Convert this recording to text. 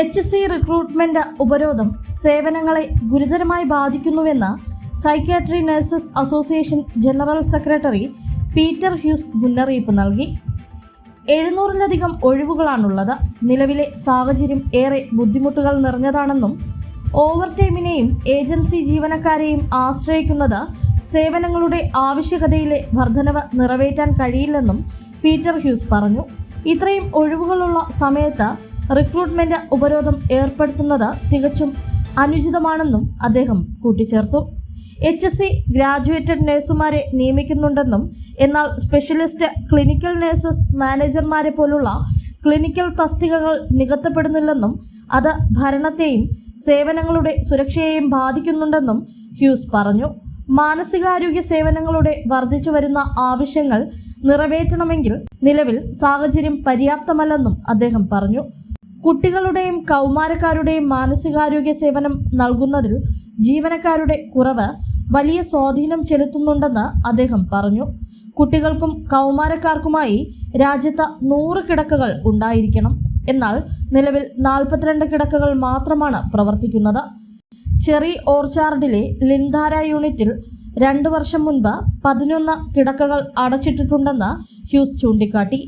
H C recruitment ഉപരോധം സേവനങ്ങളെ ഗുരുതരമായി ബാധിക്കുന്നുവെന്ന് psychiatry nurses association general secretary Peter Hughes മുന്നറിയിപ്പ് നൽകി. എഴുന്നൂറിലധികം ഒഴിവുകളാണുള്ളത്. നിലവിലെ സാഹചര്യം ഏറെ ബുദ്ധിമുട്ടുകൾ നിറഞ്ഞതാണെന്നും ഓവർ ടൈമിനെയും ഏജൻസി ജീവനക്കാരെയും ആശ്രയിക്കുന്നത് സേവനങ്ങളുടെ ആവശ്യകതയിലെ വർധനവ് നിറവേറ്റാൻ കഴിയില്ലെന്നും പീറ്റർ ഹ്യൂസ് പറഞ്ഞു. ഇത്രയും ഒഴിവുകളുള്ള സമയത്ത് റിക്രൂട്ട്മെന്റ് ഉപരോധം ഏർപ്പെടുത്തുന്നത് തികച്ചും അനുചിതമാണെന്നും അദ്ദേഹം കൂട്ടിച്ചേർത്തു. എച്ച് എസ് സി ഗ്രാജുവേറ്റഡ് നഴ്സുമാരെ നിയമിക്കുന്നുണ്ടെന്നും എന്നാൽ സ്പെഷ്യലിസ്റ്റ് ക്ലിനിക്കൽ നഴ്സസ് മാനേജർമാരെ പോലുള്ള ക്ലിനിക്കൽ തസ്തികകൾ നികത്തപ്പെടുന്നില്ലെന്നും അത് ഭരണത്തെയും സേവനങ്ങളുടെ സുരക്ഷയെയും ബാധിക്കുന്നുണ്ടെന്നും ഹ്യൂസ് പറഞ്ഞു. മാനസികാരോഗ്യ സേവനങ്ങളുടെ വർദ്ധിച്ചു വരുന്ന ആവശ്യങ്ങൾ നിറവേറ്റണമെങ്കിൽ നിലവിൽ സാഹചര്യം പര്യാപ്തമല്ലെന്നും അദ്ദേഹം പറഞ്ഞു. കുട്ടികളുടെയും കൗമാരക്കാരുടെയും മാനസികാരോഗ്യ സേവനം നൽകുന്നതിൽ ജീവനക്കാരുടെ കുറവ് വലിയ സ്വാധീനം ചെലുത്തുന്നുണ്ടെന്ന് അദ്ദേഹം പറഞ്ഞു. കുട്ടികൾക്കും കൗമാരക്കാർക്കുമായി രാജ്യത്ത് നൂറ് കിടക്കകൾ ഉണ്ടായിരിക്കണം. എന്നാൽ നിലവിൽ നാൽപ്പത്തിരണ്ട് കിടക്കകൾ മാത്രമാണ് പ്രവർത്തിക്കുന്നത്. ചെറി ഓർച്ചാർഡിലെ ലിൻധാര യൂണിറ്റിൽ രണ്ടു വർഷം മുൻപ് പതിനൊന്ന് കിടക്കകൾ അടച്ചിട്ടിട്ടുണ്ടെന്ന് ഹ്യൂസ് ചൂണ്ടിക്കാട്ടി.